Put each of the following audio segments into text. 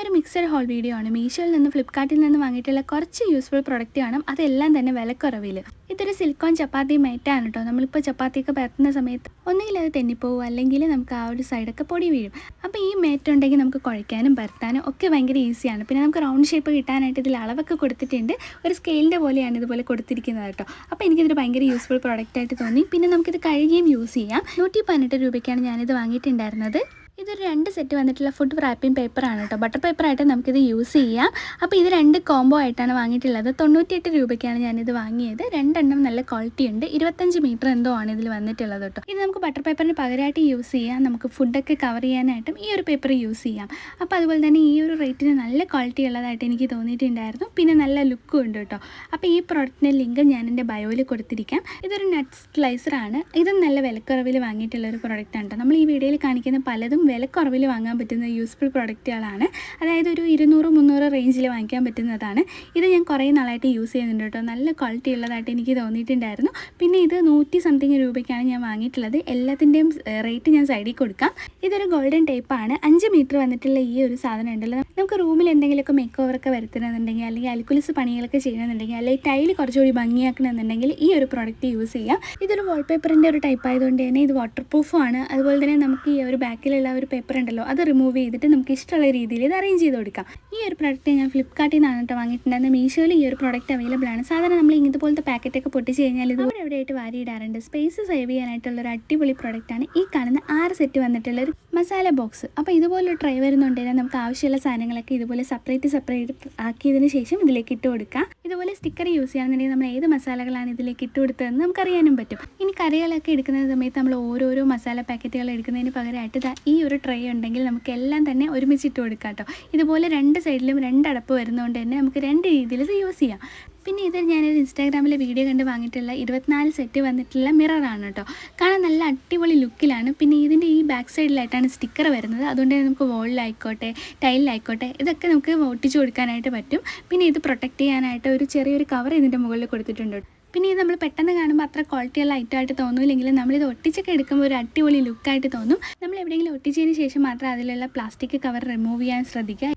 ഇന്നൊരു mixed whole video ആണ്. മീഷോയിൽ നിന്ന് ഫ്ലിപ്കാർട്ടിൽ നിന്ന് വാങ്ങിയിട്ടുള്ള കുറച്ച് യൂസ്ഫുൾ പ്രൊഡക്റ്റ് കാണും അതെല്ലാം തന്നെ വിലക്കുറവിൽ. ഇതൊരു സിലിക്കോൺ ചപ്പാത്തി മേറ്റാണ് കേട്ടോ. നമ്മളിപ്പോൾ ചപ്പാത്തിയൊക്കെ പരത്തുന്ന സമയത്ത് ഒന്നുകിൽ അത് തെന്നിപ്പോവും അല്ലെങ്കിൽ നമുക്ക് ആ ഒരു സൈഡൊക്കെ പൊടി വീഴും. അപ്പോൾ ഈ മേറ്റ് ഉണ്ടെങ്കിൽ നമുക്ക് കുഴയ്ക്കാനും പരത്താനും ഒക്കെ ഭയങ്കര ഈസിയാണ് പിന്നെ നമുക്ക് റൗണ്ട് ഷേപ്പ് കിട്ടാനായിട്ട് ഇതിൽ അളവൊക്കെ കൊടുത്തിട്ടുണ്ട്. ഒരു സ്കെയിലിന്റെ പോലെയാണ് ഇതുപോലെ കൊടുത്തിരിക്കുന്നത് കേട്ടോ. അപ്പോൾ എനിക്കിതൊരു ഭയങ്കര യൂസ്ഫുൾ പ്രോഡക്റ്റ് ആയിട്ട് തോന്നി. പിന്നെ നമുക്കിത് കഴുകിയും യൂസ് ചെയ്യാം. നൂറ്റി പതിനെട്ട് രൂപയ്ക്കാണ് ഞാനിത് വാങ്ങിയിട്ടുണ്ടായിരുന്നത്. ഇതൊരു രണ്ട് സെറ്റ് വന്നിട്ടുള്ള ഫുഡ് റാപ്പിംഗ് പേപ്പറാണ് കേട്ടോ ബട്ടർ പേപ്പറായിട്ട് നമുക്കിത് യൂസ് ചെയ്യാം. അപ്പോൾ ഇത് രണ്ട് കോംബോ ആയിട്ടാണ് വാങ്ങിയിട്ടുള്ളത്. തൊണ്ണൂറ്റിയെട്ട് രൂപയ്ക്കാണ് ഞാനിത് വാങ്ങിയത്. രണ്ടെണ്ണം നല്ല ക്വാളിറ്റി ഉണ്ട്. ഇരുപത്തഞ്ച് മീറ്റർ എന്തോ ആണ് ഇതിൽ വന്നിട്ടുള്ളത് കേട്ടോ ഇത് നമുക്ക് ബട്ടർ പേപ്പറിന് പകരമായിട്ട് യൂസ് ചെയ്യാം. നമുക്ക് ഫുഡൊക്കെ കവർ ചെയ്യാനായിട്ടും ഈ ഒരു പേപ്പർ യൂസ് ചെയ്യാം. അപ്പോൾ അതുപോലെ തന്നെ ഈ ഒരു റേറ്റിന് നല്ല ക്വാളിറ്റി ഉള്ളതായിട്ട് എനിക്ക് തോന്നിയിട്ടുണ്ടായിരുന്നു. പിന്നെ നല്ല ലുക്കും ഉണ്ട് കേട്ടോ അപ്പോൾ ഈ പ്രോഡക്റ്റിന്റെ ലിങ്ക് ഞാൻ എന്റെ ബയോയിൽ കൊടുത്തിരിക്കാം. ഇതൊരു നട്ട് സ്ലൈസറാണ് ഇതും നല്ല വിലക്കുറവിൽ വാങ്ങിയിട്ടുള്ള ഒരു പ്രോഡക്റ്റാണ് കേട്ടോ നമ്മൾ ഈ വീഡിയോയിൽ കാണിക്കുന്ന പലതും വിലക്കുറവിൽ വാങ്ങാൻ പറ്റുന്ന യൂസ്ഫുൾ പ്രൊഡക്റ്റുകളാണ് അതായത് ഒരു ഇരുന്നൂറ് മുന്നൂറ് റേഞ്ചിൽ വാങ്ങിക്കാൻ പറ്റുന്നതാണ്. ഇത് ഞാൻ കുറേ നാളായിട്ട് യൂസ് ചെയ്യുന്നുണ്ട് കേട്ടോ. നല്ല ക്വാളിറ്റി ഉള്ളതായിട്ട് എനിക്ക് തോന്നിയിട്ടുണ്ടായിരുന്നു. പിന്നെ ഇത് നൂറ്റി സംതിങ് രൂപയ്ക്കാണ് ഞാൻ വാങ്ങിയിട്ടുള്ളത്. എല്ലാത്തിന്റെയും റേറ്റ് ഞാൻ സൈഡിൽ കൊടുക്കാം. ഇതൊരു ഗോൾഡൻ ടൈപ്പാണ് അഞ്ച് മീറ്റർ വന്നിട്ടുള്ള ഈ ഒരു സാധനം ഉണ്ടല്ലോ. നമുക്ക് റൂമിൽ എന്തെങ്കിലുമൊക്കെ മേക്ക് ഓവറൊക്കെ വരുത്തണമെന്നുണ്ടെങ്കിൽ അല്ലെങ്കിൽ അൽക്കുലിസ് പണികളൊക്കെ ചെയ്യണമെന്നുണ്ടെങ്കിൽ അല്ലെങ്കിൽ ടൈൽ കുറച്ചുകൂടി ഭംഗിയാക്കണമെന്നുണ്ടെങ്കിൽ ഈ ഒരു പ്രോഡക്റ്റ് യൂസ് ചെയ്യാം. ഇതൊരു വാൾപേപ്പറിന്റെ ഒരു ടൈപ്പ് ആയതുകൊണ്ട് തന്നെ ഇത് വാട്ടർ പ്രൂഫും ആണ്. അതുപോലെ തന്നെ നമുക്ക് ഈ ഒരു ബാക്കിലുള്ള ഒരു പേപ്പർ ഉണ്ടല്ലോ അത് റിമൂവ് ചെയ്തിട്ട് നമുക്ക് ഇഷ്ടമുള്ള രീതിയിൽ ഇത് അറേഞ്ച് ചെയ്ത് കൊടുക്കാം. ഈ ഒരു പ്രോഡക്റ്റ് ഞാൻ ഫ്ലിപ്കാർട്ടിൽ നിന്നാണ് കേട്ടോ വാങ്ങിയിട്ടുണ്ടായിരുന്നത്. മീഷോയിൽ ഈ ഒരു പ്രോഡക്റ്റ് അവൈലബിൾ ആണ്. സാധാരണ നമ്മൾ ഇങ്ങനത്തെ പോലത്തെ പാക്കറ്റൊക്കെ പൊട്ടിച്ച് കഴിഞ്ഞാൽ ഇത് ഇവിടെ എവിടെയായിട്ട് വാരിയിടാറുണ്ട്? സ്പേസ് സേവ് ചെയ്യാനായിട്ടുള്ള ഒരു അടിപൊളി പ്രോഡക്റ്റ് ആണ്. ഈ കാണുന്ന ആറ് സെറ്റ് വന്നിട്ടുള്ള ഒരു മസാല ബോക്സ് അപ്പോൾ ഇതുപോലൊരു ട്രൈ വരുന്നുണ്ടെങ്കിൽ നമുക്ക് ആവശ്യമുള്ള സാധനങ്ങളൊക്കെ ഇതുപോലെ സെപ്പറേറ്റ് സെപ്പറേറ്റ് ആക്കിയതിന് ശേഷം ഇതിലേക്ക് ഇട്ട് കൊടുക്കാം. ഇതുപോലെ സ്റ്റിക്കർ യൂസ് ചെയ്യുകയാണെന്നുണ്ടെങ്കിൽ നമ്മൾ ഏത് മസാലകളാണ് ഇതിലേക്ക് ഇട്ട് കൊടുത്തതെന്ന് നമുക്കറിയാനും പറ്റും. ഇനി കറികളൊക്കെ എടുക്കുന്ന സമയത്ത് നമ്മൾ ഓരോരോ മസാല പാക്കറ്റുകൾ എടുക്കുന്നതിന് പകരമായിട്ട് ഈ ഒരു ട്രേ ഉണ്ടെങ്കിൽ നമുക്ക് എല്ലാം തന്നെ ഒരുമിച്ച് ഇട്ട് കൊടുക്കാം കേട്ടോ. ഇതുപോലെ രണ്ട് സൈഡിലും രണ്ട് അടപ്പ് വരുന്നതുകൊണ്ട് തന്നെ നമുക്ക് രണ്ട് രീതിയിൽ ഇത് യൂസ് ചെയ്യാം. പിന്നെ ഇത് ഞാനൊരു ഇൻസ്റ്റാഗ്രാമിലെ വീഡിയോ കണ്ട് വാങ്ങിയിട്ടുള്ള ഇരുപത്തിനാല് സെറ്റ് വന്നിട്ടുള്ള മിററാണ് കേട്ടോ കാണാൻ നല്ല അടിപൊളി ലുക്കിലാണ് പിന്നെ ഇതിന്റെ ഈ ബാക്ക് സൈഡിലായിട്ടാണ് സ്റ്റിക്കർ വരുന്നത്. അതുകൊണ്ട് തന്നെ നമുക്ക് വോളിലായിക്കോട്ടെ ടൈലിലായിക്കോട്ടെ ഇതൊക്കെ നമുക്ക് ഒട്ടിച്ചു കൊടുക്കാനായിട്ട് പറ്റും. പിന്നെ ഇത് പ്രൊട്ടക്റ്റ് ചെയ്യാനായിട്ട് ഒരു ചെറിയൊരു കവർ ഇതിന്റെ മുകളിൽ കൊടുത്തിട്ടുണ്ട് പിന്നെ ഇത് നമ്മൾ പെട്ടെന്ന് കാണുമ്പോൾ അത്ര ക്വാളിറ്റിയുള്ള ഐറ്റം ആയിട്ട് തോന്നില്ലെങ്കിലും നമ്മളിത് ഒട്ടിച്ചൊക്കെ എടുക്കുമ്പോൾ ഒരു അടിപൊളി ലുക്കായിട്ട് തോന്നും. നമ്മൾ എവിടെയെങ്കിലും ഒട്ടിച്ചതിന് ശേഷം മാത്രം അതിലുള്ള പ്ലാസ്റ്റിക് കവർ റിമൂവ് ചെയ്യാൻ ശ്രദ്ധിക്കുക.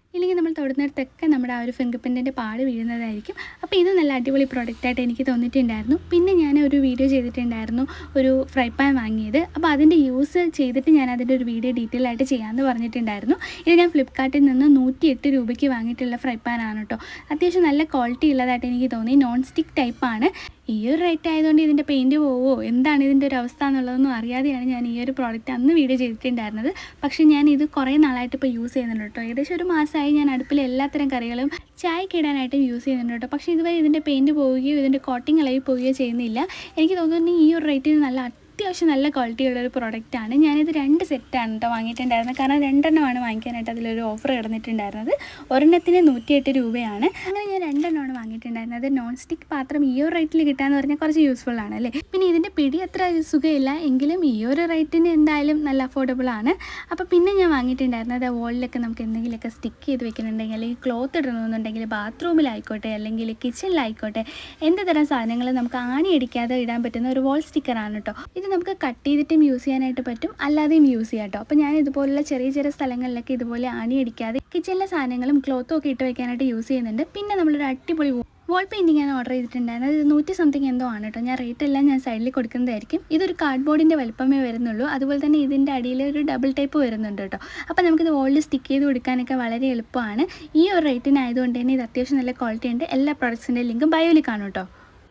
തൊടുന്നിടത്തൊക്കെ നമ്മുടെ ആ ഒരു ഫിംഗർ പ്രിന്റിന്റെ പാട് വീഴുന്നതായിരിക്കും. അപ്പോൾ ഇത് നല്ല അടിപൊളി പ്രോഡക്റ്റായിട്ട് എനിക്ക് തോന്നിയിട്ടുണ്ടായിരുന്നു. പിന്നെ ഞാൻ ഒരു വീഡിയോ ചെയ്തിട്ടുണ്ടായിരുന്നു ഒരു ഫ്രൈ പാൻ വാങ്ങിയത്. അപ്പോൾ അതിന്റെ യൂസ് ചെയ്തിട്ട് ഞാൻ അതിന്റെ ഒരു വീഡിയോ ഡീറ്റെയിൽ ആയിട്ട് ചെയ്യാമെന്ന് പറഞ്ഞിട്ടുണ്ടായിരുന്നു. ഇത് ഞാൻ ഫ്ലിപ്പ്കാർട്ടിൽ നിന്ന് നൂറ്റി എട്ട് രൂപയ്ക്ക് വാങ്ങിയിട്ടുള്ള ഫ്രൈ പാൻ ആണ് കേട്ടോ. അത്യാവശ്യം നല്ല ക്വാളിറ്റി ഉള്ളതായിട്ട് എനിക്ക് തോന്നി. നോൺ സ്റ്റിക്ക് ടൈപ്പാണ് ഈ ഒരു റേറ്റ് ആയതുകൊണ്ട് ഇതിന്റെ പെയിന്റ് പോവോ? എന്താണ് ഇതിന്റെ ഒരു അവസ്ഥ എന്നുള്ളതൊന്നും അറിയാതെയാണ് ഞാൻ ഈ ഒരു പ്രോഡക്റ്റ് അന്ന് വീഡിയോ ചെയ്തിട്ടുണ്ടായിരുന്നത്. പക്ഷേ ഞാൻ ഇത് കുറേ നാളായിട്ട് ഇപ്പോൾ യൂസ് ചെയ്യുന്നുണ്ട് കേട്ടോ. ഏകദേശം ഒരു മാസമായി ഞാൻ അടുപ്പിൽ എല്ലാത്തരം കറികളും ചായക്ക് ഇടാനായിട്ടും യൂസ് ചെയ്യുന്നുണ്ട് കേട്ടോ. പക്ഷേ ഇതുവരെ ഇതിന്റെ പെയിന്റ് പോവുകയോ ഇതിന്റെ കോട്ടിങ് ഇളകി പോവുകയോ ചെയ്യുന്നില്ല. എനിക്ക് തോന്നുന്നു ഈ ഒരു റേറ്റിന് നല്ല അത്യാവശ്യം നല്ല ക്വാളിറ്റി ഉള്ള ഒരു പ്രോഡക്റ്റ് ആണ്. ഞാനിത് രണ്ട് സെറ്റാണ് കേട്ടോ വാങ്ങിയിട്ടുണ്ടായിരുന്നത്. കാരണം രണ്ടെണ്ണമാണ് വാങ്ങിക്കാനായിട്ട് അതിലൊരു ഓഫർ കിടന്നിട്ടുണ്ടായിരുന്നത് ഒരെണ്ണത്തിന് നൂറ്റിയെട്ട് രൂപയാണ്. അങ്ങനെ ഞാൻ രണ്ടെണ്ണമാണ് വാങ്ങിയിട്ടുണ്ടായിരുന്നത്. നോൺ സ്റ്റിക്ക് പാത്രം ഈ ഒരു റേറ്റിൽ കിട്ടാന്ന് പറഞ്ഞാൽ കുറച്ച് യൂസ്ഫുൾ ആണ് അല്ലേ? പിന്നെ ഇതിന്റെ പിടി അത്ര സുഖമില്ല. എങ്കിലും ഈ ഒരു റേറ്റിന് എന്തായാലും നല്ല അഫോർഡബിൾ ആണ്. അപ്പോൾ പിന്നെ ഞാൻ വാങ്ങിയിട്ടുണ്ടായിരുന്നത് വോളിലൊക്കെ നമുക്ക് എന്തെങ്കിലുമൊക്കെ സ്റ്റിക്ക് ചെയ്ത് വെക്കുന്നുണ്ടെങ്കിൽ അല്ലെങ്കിൽ ക്ലോത്ത് ഇടണമെന്നുണ്ടെങ്കിൽ ബാത്റൂമിലായിക്കോട്ടെ അല്ലെങ്കിൽ കിച്ചണിലായിക്കോട്ടെ എന്ത് തരം സാധനങ്ങൾ നമുക്ക് ആണി അടിക്കാതെ ഇടാൻ പറ്റുന്ന ഒരു വോൾ സ്റ്റിക്കറാണ് കേട്ടോ ഇത് നമുക്ക് കട്ട് ചെയ്തിട്ടും യൂസ് ചെയ്യാനായിട്ട് പറ്റും. അല്ലാതെയും യൂസ് ചെയ്യാം കേട്ടോ അപ്പോൾ ഞാൻ ഇതുപോലുള്ള ചെറിയ ചെറിയ സ്ഥലങ്ങളിലൊക്കെ ഇതുപോലെ ആണി അടിക്കാതെ കിച്ചണിലെ സാധനങ്ങളും ക്ലോത്തും ഒക്കെ ഇട്ട് വെക്കാനായിട്ട് യൂസ് ചെയ്യുന്നുണ്ട്. പിന്നെ നമ്മളൊരു അടിപൊളി വോൾ പെയിന്റിംഗ് ഞാൻ ഓർഡർ ചെയ്തിട്ടുണ്ടായിരുന്നത് അത് നൂറ്റി സംതിങ് എന്തോ ആണ് കേട്ടോ ഞാൻ റേറ്റ് എല്ലാം ഞാൻ സൈഡിൽ കൊടുക്കുന്നതായിരിക്കും. ഇതൊരു കാർഡ് ബോർഡിന്റെ വലുപ്പമേ വരുന്നുള്ളൂ. അതുപോലെ തന്നെ ഇതിന്റെ അടിയിൽ ഒരു ഡബിൾ ടൈപ്പ് വരുന്നുണ്ട് കേട്ടോ അപ്പോൾ നമുക്കിത് വോളിൽ സ്റ്റിക്ക് ചെയ്ത് കൊടുക്കാനൊക്കെ വളരെ എളുപ്പമാണ്. ഈ ഒരു റേറ്റിനായതുകൊണ്ട് തന്നെ ഇത് അത്യാവശ്യം നല്ല ക്വാളിറ്റി ഉണ്ട്. എല്ലാ പ്രോഡക്ട്സിന്റെ ലിങ്കും ബയോയിൽ കാണും കേട്ടോ